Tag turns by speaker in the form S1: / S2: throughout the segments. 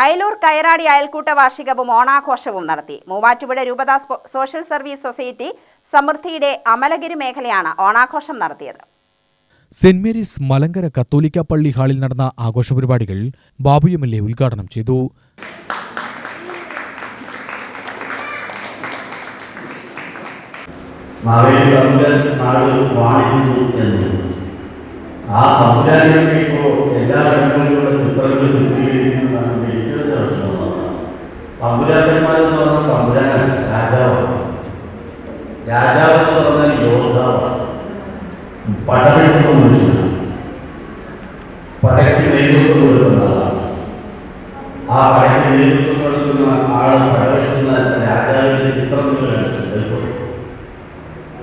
S1: അയലൂർ കയറാടി അയൽക്കൂട്ട വാർഷികവും ഓണാഘോഷവും നടത്തി. മൂവാറ്റുപുഴ രൂപതാ social service society സമൃദ്ധിയുടെ അമലഗിരി മേഖലയാണ് ഓണാഘോഷം നടത്തിയത്.
S2: സെന്റ് മേരീസ് മലങ്കര കത്തോലിക്ക പള്ളി ഹാളിൽ നടന്ന ആഘോഷ പരിപാടികൾ ബാബു എം എൽ എ ഉദ്ഘാടനം ചെയ്തു.
S3: ആ തമ്പുരാക്കന്മാരെന്ന് പറഞ്ഞാൽ തമ്പുരാനാണ് രാജാവാണ് രാജാവ്. എന്ന് പറഞ്ഞാൽ യോദ്ധാവാണ്. പടമെടുക്കുന്ന മനുഷ്യനാണ്. പടയ്ക്ക് നേതൃത്വം കൊടുക്കുന്ന ആളാണ്. ആ പടയ്ക്ക് നേതൃത്വം കൊടുക്കുന്ന ആൾ പടമെടുക്കുന്ന രാജാവിന്റെ ചിത്രം നിങ്ങൾ കണ്ടിട്ടുണ്ട്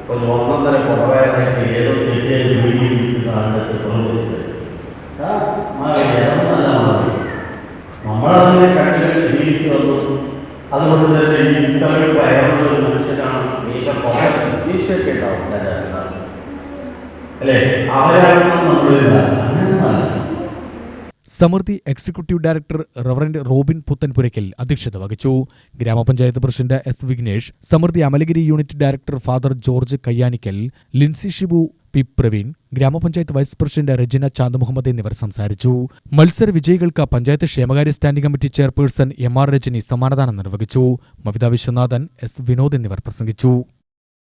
S3: ഒരു ഒന്നൊന്നര പുറവേറായിട്ട് ഏതോ ചെറിയ വീടിയിരിക്കുന്ന ആളുടെ ചിത്രം കൊടുത്തത് നമ്മളതിനെ കണ്ടു ജീവിച്ചു വന്നു. അതുകൊണ്ട് തന്നെ ഈ ഇത്രയും വയറുള്ള ഒരു മനുഷ്യനാണ് മീശ മീശയൊക്കെ ഉണ്ടാവും. അല്ലേ? അവരാണെന്ന് നമ്മളില്ല
S2: Samruddhi executive director reverend Robin Puthenpurackal അധ്യക്ഷത വഹിച്ചു. Grama panchayat president S Vignesh Samruddhi Amalagiri unit director father George Kayyanickal Lincy Shibu P Praveen grama panchayat vice president Regina Chand Muhammad എന്നിവർ സംസാരിച്ചു. മത്സര വിജയികൾക്ക് പഞ്ചായത്ത് ക്ഷേമകാര്യ standing committee chairperson M R Rajani സമ്മാനദാനം നിർവഹിച്ചു. Mavitha Viswanathan S Vinod എന്നിവർ പ്രസംഗിച്ചു.